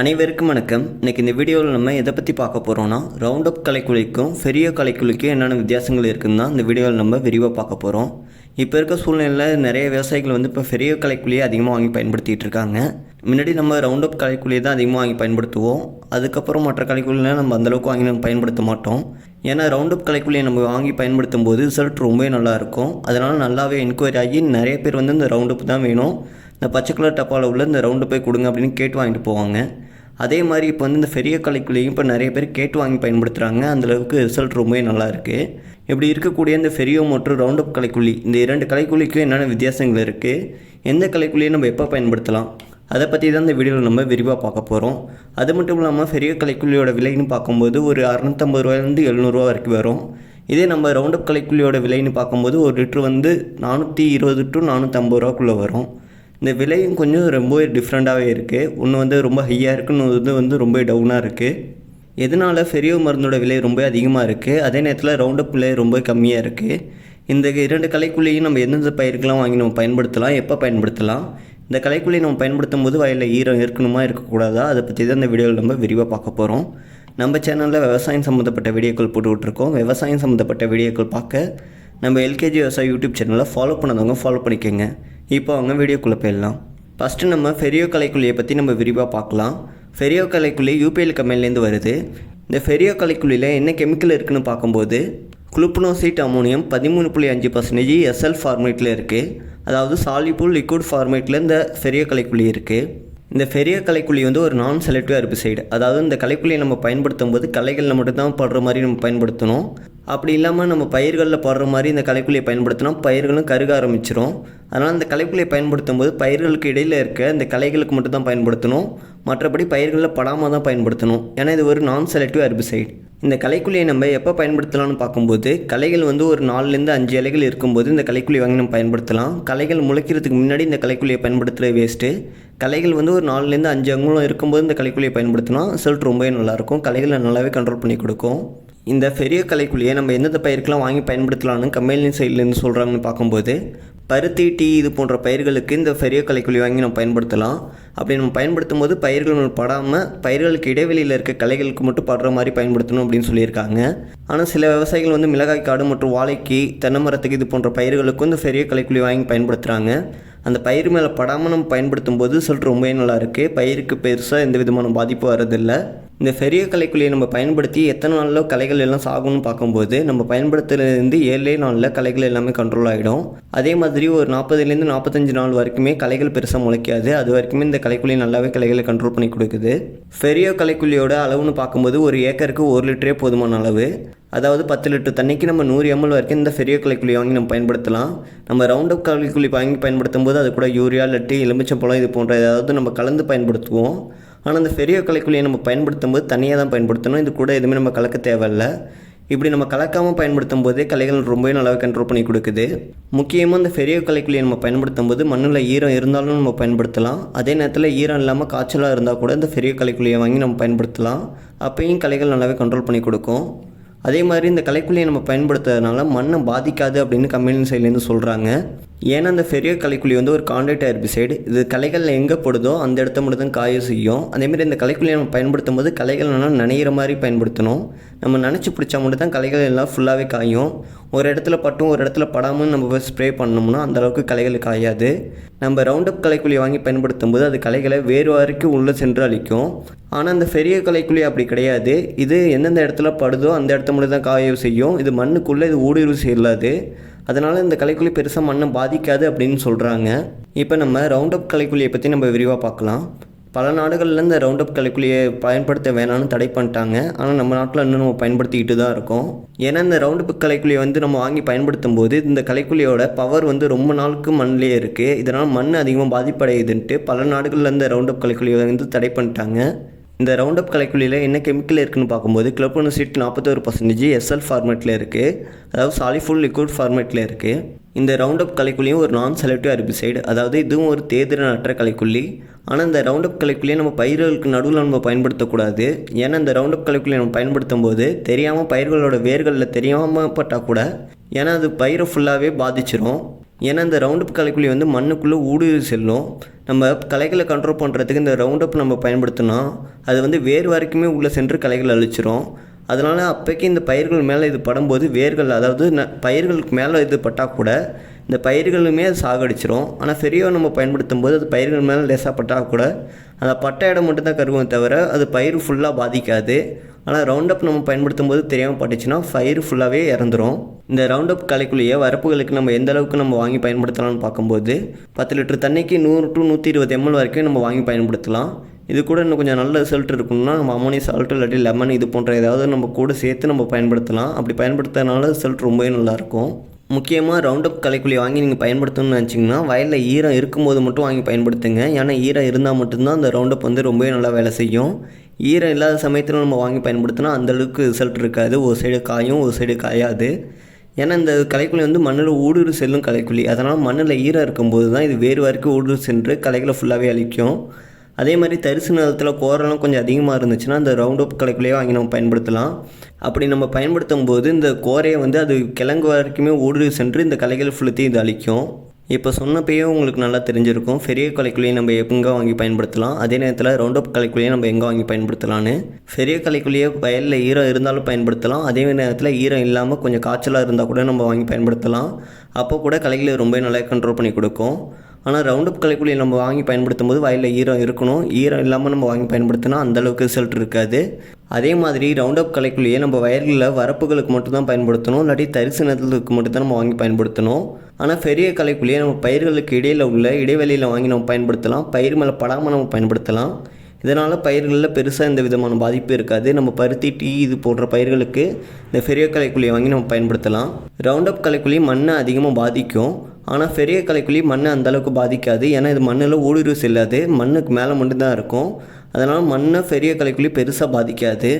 அனைவருக்கும் வணக்கம். இன்றைக்கி இந்த வீடியோவில் நம்ம எதை பற்றி பார்க்க போகிறோம்னா ரவுண்ட் அப் கலைக்குழிக்கும் பெரிய கலைக்குழிக்கும் என்னென்ன வித்தியாசங்கள் இருக்குதுன்னு தான் இந்த வீடியோவில் நம்ம விரிவாக பார்க்க போகிறோம் இப்போ இருக்க சூழ்நிலையில் நிறைய விவசாயிகள் வந்து இப்போ பெரிய கலைக்குழியை அதிகமாக வாங்கி பயன்படுத்திகிட்டு இருக்காங்க. முன்னாடி நம்ம ரவுண்ட் அப் கலைக்குழியை தான் அதிகமாக வாங்கி பயன்படுத்துவோம். அதுக்கப்புறம் மற்ற கலைக்குழியில் நம்ம அந்தளவுக்கு வாங்கி நம்ம பயன்படுத்த மாட்டோம். ஏன்னா ரவுண்ட் அப் கலைக்குழியை நம்ம வாங்கி பயன்படுத்தும் போது ரிசல்ட் ரொம்பவே நல்லாயிருக்கும் அதனால் நல்லாவே என்கொயரி ஆகி நிறைய பேர் வந்து இந்த ரவுண்ட் அப் தான் வேணும். இந்த பச்சை கலர் டப்பாவில் உள்ள இந்த ரவுண்டு போய் கொடுங்க அப்படின்னு கேட்டு வாங்கிட்டு போவாங்க. அதே மாதிரி இப்போ வந்து இந்த பெரிய கலைக்குள்ளேயும் இப்போ நிறைய பேர் கேட்டு வாங்கி பயன்படுத்துகிறாங்க அந்தளவுக்கு ரிசல்ட் ரொம்பவே நல்லா இருக்குது இப்படி இருக்கக்கூடிய இந்த ஃபெரியோ மற்றும் ரவுண்ட் அப் கலைக்குள்ளி இந்த இரண்டு கலைக்குள்ளிக்கும் என்னென்ன வித்தியாசங்கள் இருக்குது எந்த கலைக்குள்ளியை நம்ம எப்போ பயன்படுத்தலாம்? அதை பற்றி தான் இந்த வீடியோவில் நம்ம விரிவாக பார்க்க போகிறோம் அது மட்டும் இல்லாமல் பெரிய கலைக்குள்ளியோட விலைன்னு பார்க்கும்போது ஒரு அறநூற்றம்பது ரூபாயிலேருந்து எழுநூறுவா வரைக்கும் வரும். இதே நம்ம ரவுண்ட் அப் கலைக்குள்ளியோட விலைன்னு பார்க்கும்போது ஒரு லிட்ரு வந்து நானூற்றி இருபது டு நானூற்றம்பது ரூபாக்குள்ளே வரும். இந்த விலையும் கொஞ்சம் ரொம்ப டிஃப்ரெண்ட்டாகவே இருக்குது ஒன்று வந்து ரொம்ப ஹையாக இருக்குது இன்னொரு வந்து ரொம்ப டவுனாக இருக்குது எதனால் ஃபெரியோ மருந்தோட விலை ரொம்ப அதிகமாக இருக்குது அதே நேரத்தில் ரவுண்டப் விலை ரொம்ப கம்மியாக இருக்குது இந்த இரண்டு கலைக்குள்ளேயும் நம்ம எந்தெந்த பயிர்கள்லாம் வாங்கி நம்ம பயன்படுத்தலாம்? எப்போ பயன்படுத்தலாம்? இந்த கலைக்குள்ளே நம்ம பயன்படுத்தும் போது வயலில் ஈரம் இருக்கணுமா இருக்கக்கூடாதா? அதை பற்றி தான் இந்த வீடியோவில் நம்ம விரிவாக பார்க்க போகிறோம் நம்ம சேனலில் விவசாயம் சம்மந்தப்பட்ட வீடியோக்கள் போட்டுக்கிட்டுருக்கோம் விவசாயம் சம்மந்தப்பட்ட வீடியோக்கள் பார்க்க நம்ம எல்கேஜி விவசாய யூடியூப் சேனலை ஃபாலோ பண்ணதவங்க ஃபாலோ பண்ணிக்கோங்க. இப்போ அவங்க வீடியோக்குள்ளே போயிடலாம். ஃபஸ்ட்டு நம்ம ஃபெரியோ கலைக்குள்ளியை பற்றி நம்ம விரிவாக பார்க்கலாம். ஃபெரியோ கலைக்குள்ளி யூபிஎல் கம்பெனிலேருந்து வருது. இந்த ஃபெரியோ கலைக்குழியில் என்ன கெமிக்கல் இருக்குன்னு பார்க்கும்போது குளுப்னோசைட் அமோனியம் பதிமூணு புள்ளி அஞ்சு பர்சன்டேஜ் எஸ்எல் ஃபார்மேட்டில் இருக்குது அதாவது சாலிபுல் லிக்விட் ஃபார்மேட்டில் இந்த ஃபெரியோ கலைக்குள்ளி இருக்குது இந்த ஃபெரியோ கலைக்குள்ளி வந்து ஒரு நான் செலக்டிவ் ஹெர்பிசைடு அதாவது இந்த கலைக்குள்ளியை நம்ம பயன்படுத்தும் போது களைகளில் மட்டும்தான் படுற மாதிரி நம்ம பயன்படுத்தணும். அப்படி இல்லாமல் நம்ம பயிர்களில் படுற மாதிரி இந்த கலைக்குள்ளியை பயன்படுத்தினா பயிர்களும் கருக ஆரம்பிச்சிடும் அதனால் அந்த கலைக்குள்ளியை பயன்படுத்தும் போது பயிர்களுக்கு இடையில் இருக்க இந்த கலைகளுக்கு மட்டும் தான் பயன்படுத்தணும். மற்றபடி பயிர்களில் படாமல் தான் பயன்படுத்தணும். ஏன்னா இது ஒரு நான் செலக்டிவ் அர்பிசைட் இந்த கலைக்குழியை நம்ம எப்போ பயன்படுத்தலாம்னு பார்க்கும்போது கலைகள் வந்து ஒரு நாலுலேருந்து அஞ்சு இலைகள் இருக்கும்போது இந்த கலைக்குழி வாங்கி நம்ம பயன்படுத்தலாம். கலைகள் முளைக்கிறதுக்கு முன்னாடி இந்த கலைக்குழியை பயன்படுத்துகிற வேஸ்ட்டு கலைகள் வந்து ஒரு நாலுலேருந்து அஞ்சு அங்குலம் இருக்கும்போது இந்த கலைக்குழியை பயன்படுத்தினா ரிசல்ட் ரொம்பவே நல்லாயிருக்கும். களைகளை நல்லாவே கண்ட்ரோல் பண்ணி கொடுக்கும். இந்த பெரிய கலைக்குழியை நம்ம எந்தெந்த பயிருக்கெல்லாம் வாங்கி பயன்படுத்தலாம்னு கம்பெனி சைட்லேருந்து சொல்கிறாங்கன்னு பார்க்கும்போது பருத்தி டீ இது போன்ற பயிர்களுக்கு இந்த பெரிய களைக்குழி வாங்கி நம்ம பயன்படுத்தலாம். அப்படி நம்ம பயன்படுத்தும் போது பயிர்கள் படாமல் பயிர்களுக்கு இடைவெளியில் இருக்க கலைகளுக்கு மட்டும் படுற மாதிரி பயன்படுத்தணும் அப்படின்னு சொல்லியிருக்காங்க. ஆனால் சில விவசாயிகள் வந்து மிளகாய் காடு மற்றும் வாழைக்கு தென்னை மரத்துக்கு இது போன்ற பயிர்களுக்கும் இந்த பெரிய களைக்குழி வாங்கி பயன்படுத்துகிறாங்க அந்த பயிர் மேலே படாமல் நம்ம பயன்படுத்தும் போது சொல்லிட்டு ரொம்பவே நல்லா இருக்குது பயிருக்கு பெருசாக எந்த விதமான பாதிப்பும் வரதில்லை இந்த பெரிய கலைக்குள்ளியை நம்ம பயன்படுத்தி எத்தனை நாளில் கலைகள் எல்லாம் சாகும்னு பார்க்கும்போது நம்ம பயன்படுத்துறதுலேருந்து ஏழே நாளில் கலைகள் எல்லாமே கண்ட்ரோல் ஆகிடும் அதே மாதிரி ஒரு நாற்பதுலேருந்து நாற்பத்தஞ்சு நாள் வரைக்குமே கலைகள் பெருசாக முளைக்காது. அது வரைக்குமே இந்த கலைக்குழி நல்லாவே கலைகளை கண்ட்ரோல் பண்ணி கொடுக்குது. ஃபெரியோ கலைக்குழியோட அளவுன்னு பார்க்கும்போது ஒரு ஏக்கருக்கு ஒரு லிட்டரே போதுமான அளவு. அதாவது பத்து லிட்டர் தண்ணிக்கு நம்ம நூறு எம்எல் வரைக்கும் இந்த பெரிய கலைக்குள்ளி வாங்கி நம்ம பயன்படுத்தலாம். நம்ம ரவுண்ட் அப் கலைக்குள்ளி வாங்கி பயன்படுத்தும் போது அது கூட யூரியா லட்டு எலுமிச்சம்பழம் இது போன்ற ஏதாவது நம்ம கலந்து பயன்படுத்துவோம். ஆனால் அந்த பெரிய கலைக்குள்ளியை நம்ம பயன்படுத்தும் போது தனியாக தான் பயன்படுத்தணும். இது கூட எதுவுமே நம்ம கலக்க தேவையில்ல. இப்படி நம்ம கலக்காமல் பயன்படுத்தும் போதே கலைகள் ரொம்பவே நல்லாவே கண்ட்ரோல் பண்ணி கொடுக்குது. முக்கியமாக இந்த பெரிய கலைக்குள்ளியை நம்ம பயன்படுத்தும் போது மண்ணில் ஈரம் இருந்தாலும் நம்ம பயன்படுத்தலாம். அதே நேரத்தில் ஈரம் இல்லாமல் காய்ச்சலாக இருந்தால் கூட இந்த பெரிய கலைக்குள்ளியை வாங்கி நம்ம பயன்படுத்தலாம். அப்பையும் கலைகள் நல்லாவே கண்ட்ரோல் பண்ணி கொடுக்கும். அதே மாதிரி இந்த கலைக்குழியை நம்ம பயன்படுத்துறதுனால மண்ணை பாதிக்காது அப்படின்னு கம்பெனி சைட்லேருந்து சொல்கிறாங்க ஏன்னா அந்த ஃபெரியோ கலைக்குழி வந்து ஒரு கான்ட்ராக்ட் ஹெர்பிசைடு இது கலைகள் எங்கே போடுதோ அந்த இடத்த மட்டும் தான் காய செய்யும் அதேமாதிரி இந்த கலைக்குள்ளியை நம்ம பயன்படுத்தும் போது கலைகள் நல்லா நனைகிற மாதிரி பயன்படுத்தணும். நம்ம நினச்சி பிடிச்சா மட்டும் தான் கலைகள் எல்லாம் ஃபுல்லாகவே காயும். ஒரு இடத்துல பட்டும் ஒரு இடத்துல படாமல் நம்ம ஸ்ப்ரே பண்ணோம்னா அந்தளவுக்கு கலைகள் காயாது. நம்ம ரவுண்ட் அப் கலைக்குள்ளி வாங்கி பயன்படுத்தும் போது அது கலைகளை வேறு வரைக்கும் உள்ளே சென்று அழிக்கும். ஆனால் அந்த பெரிய கலைக்குள்ளி அப்படி கிடையாது. இது எந்தெந்த இடத்துல படுதோ அந்த இடத்த மட்டும் தான் காய செய்யும். இது மண்ணுக்குள்ளே இது ஊடுருவு செய்யலாது அதனால் இந்த கலைக்குள்ளி பெருசாக மண்ணை பாதிக்காது அப்படின்னு சொல்கிறாங்க இப்போ நம்ம ரவுண்ட் அப் கலைக்குள்ளியை பற்றி நம்ம விரிவாக பார்க்கலாம். பல நாடுகளில் இந்த ரவுண்ட் அப் கலைக்குள்ளியை பயன்படுத்த வேணாம்னு தடை பண்ணிட்டாங்க. ஆனால் நம்ம நாட்டில் இன்னும் நம்ம பயன்படுத்திக்கிட்டு தான் இருக்கோம். ஏன்னா இந்த ரவுண்ட் அப் கலைக்குள்ளியை வந்து நம்ம வாங்கி பயன்படுத்தும் போது இந்த கலைக்குள்ளியோட பவர் வந்து ரொம்ப நாளுக்கு மண்ணிலே இருக்குது இதனால் மண் அதிகமாக பாதிப்படையுதுன்ட்டு பல நாடுகளில் இந்த ரவுண்ட் அப் கலைக்குள்ளியை வந்து தடை பண்ணிட்டாங்க. இந்த ரவுண்ட் அப் கலைக்குள்ளியில் என்ன கெமிக்கல் இருக்குன்னு பார்க்கும்போது கிளப்போனோசிட் நாற்பத்தோரு பர்சன்டேஜ் எஸ்எல் ஃபார்மேட்டில் இருக்குது அதாவது சாலிஃபுல் லிக்விட் ஃபார்மேட்டில் இருக்குது இந்த ரவுண்ட் அப் கலைக்குள்ளியும் ஒரு நான் செலக்டிவ் அரிபிசைடு அதாவது இதுவும் ஒரு தேர்தல் அற்ற கலைக்குள்ளி ஆனால் இந்த ரவுண்ட் அப் கலைக்குள்ளியை நம்ம பயிர்களுக்கு நடுவில் நம்ம பயன்படுத்தக்கூடாது. ஏன்னா இந்த ரவுண்ட் அப் கலைக்குள்ளியை நம்ம பயன்படுத்தும் போது தெரியாமல் பயிர்களோட வேர்களில் தெரியாமல் பட்டால் கூட ஏன்னா அது பயிரை ஃபுல்லாகவே பாதிச்சிரும். ஏன்னா இந்த ரவுண்டப் கலைக்குழி வந்து மண்ணுக்குள்ளே ஊடுருவி செல்லும். நம்ம களைகளை கண்ட்ரோல் பண்ணுறதுக்கு இந்த ரவுண்டப் நம்ம பயன்படுத்தினா அது வந்து வேர் வரைக்குமே உள்ளே சென்று கலைகள் அழிச்சிரும். அதனால் அப்போக்கி இந்த பயிர்கள் மேலே இது படும்போது வேர்கள் அதாவது ந பயிர்களுக்கு மேலே இது பட்டால் கூட இந்த பயிர்களுமே அது சாகடிச்சிரும். ஆனால் ஃபெரியோ நம்ம பயன்படுத்தும் போது அது பயிர்கள் மேலே லேசாக பட்டால் கூட அந்த பட்ட இடம் மட்டும்தான் கருவும் தவிர அது பயிர் ஃபுல்லாக பாதிக்காது. ஆனால் ரவுண்டப் நம்ம பயன்படுத்தும் போது தெரியாமல் பட்டுச்சுன்னா பயிர் ஃபுல்லாகவே இறந்துரும். இந்த ரவுண்டப் களைக்குள்ளேயே வரப்புகளுக்கு நம்ம எந்த அளவுக்கு நம்ம வாங்கி பயன்படுத்தலாம்னு பார்க்கும்போது பத்து லிட்டர் தண்ணிக்கு நூறு டு நூற்றி இருபது எம்எல் வரைக்கும் நம்ம வாங்கி பயன்படுத்தலாம். இது கூட இன்னும் கொஞ்சம் நல்ல ரிசல்ட் இருக்கணும்னா நம்ம அமோனியா சால்ட் இல்லாட்டி லெமன் இது போன்ற ஏதாவது நம்ம கூட சேர்த்து நம்ம பயன்படுத்தலாம். அப்படி பயன்படுத்துறதுனால ரிசல்ட் ரொம்பவே நல்லாயிருக்கும் முக்கியமாக ரவுண்டப் கலைக்குழி வாங்கி நீங்கள் பயன்படுத்தணும்னு நினச்சிங்கன்னா வயலில் ஈரம் இருக்கும்போது மட்டும் வாங்கி பயன்படுத்துங்க. ஏன்னா ஈரம் இருந்தால் மட்டும்தான் அந்த ரவுண்டப் வந்து ரொம்பவே நல்லா வேலை செய்யும். ஈரம் இல்லாத சமயத்தில் நம்ம வாங்கி பயன்படுத்தினா அந்தளவுக்கு ரிசல்ட் இருக்காது. ஒரு சைடு காயும் ஒரு சைடு காயாது. ஏன்னா இந்த கலைக்குழி வந்து மண்ணில் ஊடுரு செல்லும் கலைக்குழி. அதனால் மண்ணில் ஈரம் இருக்கும்போது தான் இது வேறு வரைக்கும் ஊடுரு சென்று களைகளை ஃபுல்லாகவே அழிக்கும். அதே மாதிரி தரிசு நிலத்தில் கோரெல்லாம் கொஞ்சம் அதிகமாக இருந்துச்சுன்னா அந்த ரவுண்ட் அப் கலைக்குள்ளேயே வாங்கி நம்ம பயன்படுத்தலாம். அப்படி நம்ம பயன்படுத்தும் போது இந்த கோரையை வந்து அது கிழங்கு வரைக்குமே ஊடுருவி சென்று இந்த களைகள் ஃபுல்லத்தையும் இது அழிக்கும். இப்போ சொன்னப்பயே உங்களுக்கு நல்லா தெரிஞ்சிருக்கும். பெரிய கலைக்குழியை நம்ம எங்கே வாங்கி பயன்படுத்தலாம்? அதே நேரத்தில் ரவுண்ட் அப் கலைக்குழியை நம்ம எங்கே வாங்கி பயன்படுத்தலான்னு பெரிய கலைக்குழியை வயலில் ஈரம் இருந்தாலும் பயன்படுத்தலாம். அதே நேரத்தில் ஈரம் இல்லாமல் கொஞ்சம் காய்ச்சலாக இருந்தால் கூட நம்ம வாங்கி பயன்படுத்தலாம். அப்போ கூட கலைகளை ரொம்ப நல்லா கண்ட்ரோல் பண்ணி கொடுக்கும். ஆனால் ரவுண்ட் அப் நம்ம வாங்கி பயன்படுத்தும் போது வயலில் ஈரம் இருக்கணும். ஈரம் இல்லாமல் நம்ம வாங்கி பயன்படுத்தினா அந்தளவுக்கு ரிசல்ட் இருக்காது. அதே மாதிரி ரவுண்ட் அப் நம்ம வயல்களில் வரப்புகளுக்கு மட்டும்தான் பயன்படுத்தணும். இல்லாட்டி தரிசு நிலத்துக்கு நம்ம வாங்கி பயன்படுத்தணும். ஆனால் பெரிய கலைக்குள்ளேயே நம்ம பயிர்களுக்கு இடையில் உள்ள இடைவெளியில் வாங்கி நம்ம பயன்படுத்தலாம். பயிர் மேலே படாமல் நம்ம பயன்படுத்தலாம். இதனால் பயிர்களில் பெருசாக எந்த விதமான பாதிப்பு இருக்காது. நம்ம பருத்தி டீ இது போன்ற பயிர்களுக்கு இந்த பெரிய கலைக்குழியை வாங்கி நம்ம பயன்படுத்தலாம். ரவுண்ட் அப் கலைக்குழி மண்ணை அதிகமாக பாதிக்கும். ஆனால் பெரிய கலைக்குழி மண்ணை அந்தளவுக்கு பாதிக்காது. ஏன்னா இது மண்ணில் ஊடுருவு செல்லாது. மண்ணுக்கு மேலே மட்டும்தான் இருக்கும். அதனால் மண்ணை பெரிய கலைக்குழி பெருசாக பாதிக்காது.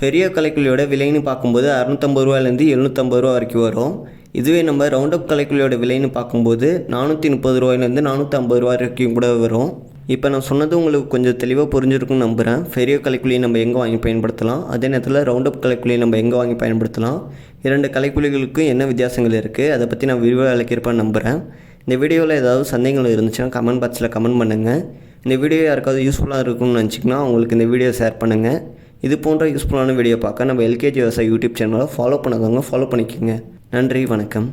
பெரிய கலைக்குழியோட விலைன்னு பார்க்கும்போது அறநூற்றம்பது ரூபாயிலேருந்து எழுநூற்றம்பது ரூபா வரைக்கும் வரும். இதுவே நம்ம ரவுண்ட் அப் கலைக்குழியோட விலைன்னு பார்க்கும்போது நானூற்றி முப்பது ரூபாயிலேருந்து நானூற்றி ஐம்பது ரூபா வரைக்கும் கூட வரும். இப்போ நான் சொன்னது உங்களுக்கு கொஞ்சம் தெளிவாக புரிஞ்சிருக்கும்னு நம்புகிறேன் ஃபெரியோ கலைக்குழியை நம்ம எங்கே வாங்கி பயன்படுத்தலாம்? அதே நேரத்தில் ரவுண்ட் அப் கலைக்குழியை நம்ம எங்கே வாங்கி பயன்படுத்தலாம்? இரண்டு கலைக்குழிகளுக்கும் என்ன வித்தியாசங்கள் இருக்குது அதை பற்றி நான் விரிவாக விளக்கியிருப்பேன் நம்புகிறேன் இந்த வீடியோவில் ஏதாவது சந்தேகங்கள் இருந்துச்சுன்னா கமெண்ட் பாக்ஸில் கமெண்ட் பண்ணுங்கள் இந்த வீடியோ யாருக்காவது யூஸ்ஃபுல்லாக இருக்கும்னு நினச்சிங்கன்னா உங்களுக்கு இந்த வீடியோ ஷேர் பண்ணுங்கள் இது போன்ற யூஸ்ஃபுல்லான வீடியோ பார்க்க நம்ம எல்கேஜி விவசாய யூடியூப் சேனலை ஃபாலோ பண்ணுங்க ஃபாலோ பண்ணிக்கோங்க. நன்றி வணக்கம்.